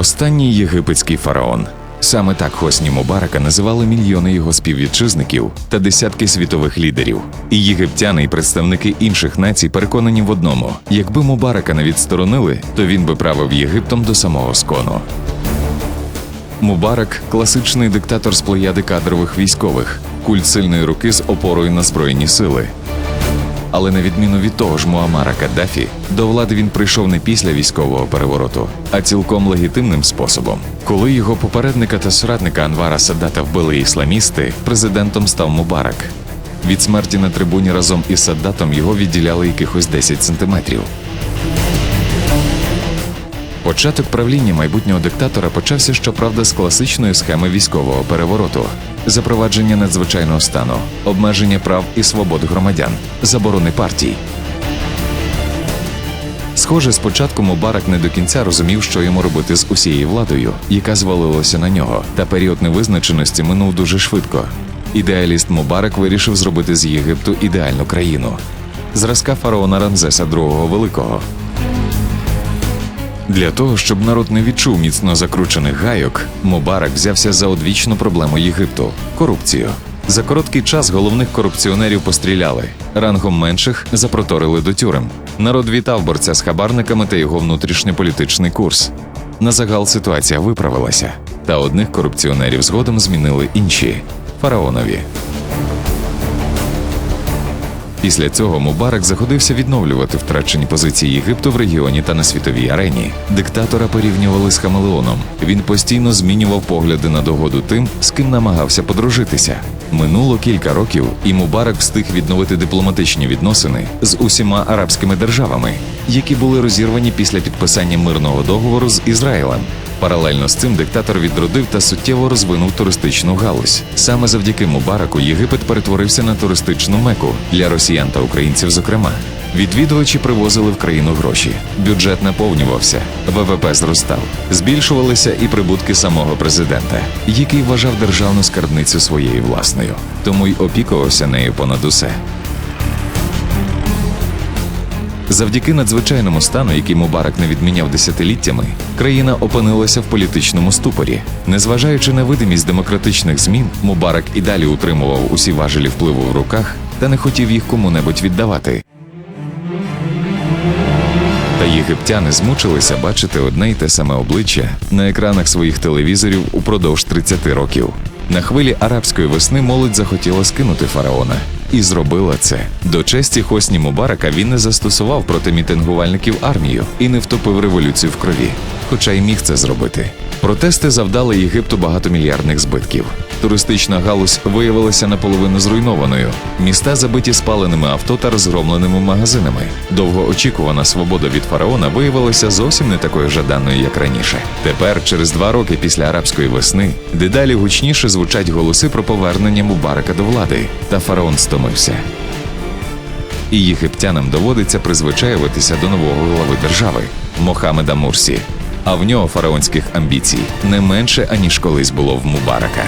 Останній єгипетський фараон. Саме так Хосні Мубарака називали мільйони його співвітчизників та десятки світових лідерів. І єгиптяни, і представники інших націй переконані в одному: якби Мубарака не відсторонили, то він би правив Єгиптом до самого скону. Мубарак класичний диктатор з плеяди кадрових військових, культ сильної руки з опорою на збройні сили. Але на відміну від того ж Муамара Каддафі, до влади він прийшов не після військового перевороту, а цілком легітимним способом. Коли його попередника та соратника Анвара Саддата вбили ісламісти, президентом став Мубарак. Від смерті на трибуні разом із Саддатом його відділяли якихось 10 сантиметрів. Початок правління майбутнього диктатора почався, щоправда, з класичної схеми військового перевороту, запровадження надзвичайного стану, обмеження прав і свобод громадян, заборони партій. Схоже, спочатку Мубарак не до кінця розумів, що йому робити з усією владою, яка звалилася на нього, та період невизначеності минув дуже швидко. Ідеаліст Мубарак вирішив зробити з Єгипту ідеальну країну, зразка фараона Рамзеса II Великого. Для того, щоб народ не відчув міцно закручених гайок, Мубарак взявся за одвічну проблему Єгипту корупцію. За короткий час головних корупціонерів постріляли, рангом менших запроторили до тюрем. Народ вітав борця з хабарниками та його внутрішньополітичний курс. На загал ситуація виправилася, та одних корупціонерів згодом змінили інші фараонові. Після цього Мубарак заходився відновлювати втрачені позиції Єгипту в регіоні та на світовій арені. Диктатора порівнювали з Хамелеоном. Він постійно змінював погляди на догоду тим, з ким намагався подружитися. Минуло кілька років, і Мубарак встиг відновити дипломатичні відносини з усіма арабськими державами, які були розірвані після підписання мирного договору з Ізраїлем. Паралельно з цим диктатор відродив та суттєво розвинув туристичну галузь. Саме завдяки Мубараку Єгипет перетворився на туристичну меку для росіян та українців. Зокрема, відвідувачі привозили в країну гроші, бюджет наповнювався, ВВП зростав, збільшувалися і прибутки самого президента, який вважав державну скарбницю своєю власною, тому й опікувався нею понад усе. Завдяки надзвичайному стану, який Мубарак не відміняв десятиліттями, країна опинилася в політичному ступорі. Незважаючи на видимість демократичних змін, Мубарак і далі утримував усі важелі впливу в руках та не хотів їх кому-небудь віддавати. Та єгиптяни змучилися бачити одне й те саме обличчя на екранах своїх телевізорів упродовж 30 років. На хвилі арабської весни молодь захотіла скинути фараона. І зробила це. До честі Хосні Мубарака він не застосував проти мітингувальників армію і не втопив революцію в крові, хоча й міг це зробити. Протести завдали Єгипту багатомільярдних збитків. Туристична галузь виявилася наполовину зруйнованою. Міста забиті спаленими авто та розгромленими магазинами. Довгоочікувана свобода від фараона виявилася зовсім не такою жаданою, як раніше. Тепер, через два роки після арабської весни, дедалі гучніше звучать голоси про повернення Мубарака до влади, та фараон стомився. І єгиптянам доводиться призвичаюватися до нового глави держави Мохамеда Мурсі. А в нього фараонських амбіцій не менше аніж колись було в Мубарака.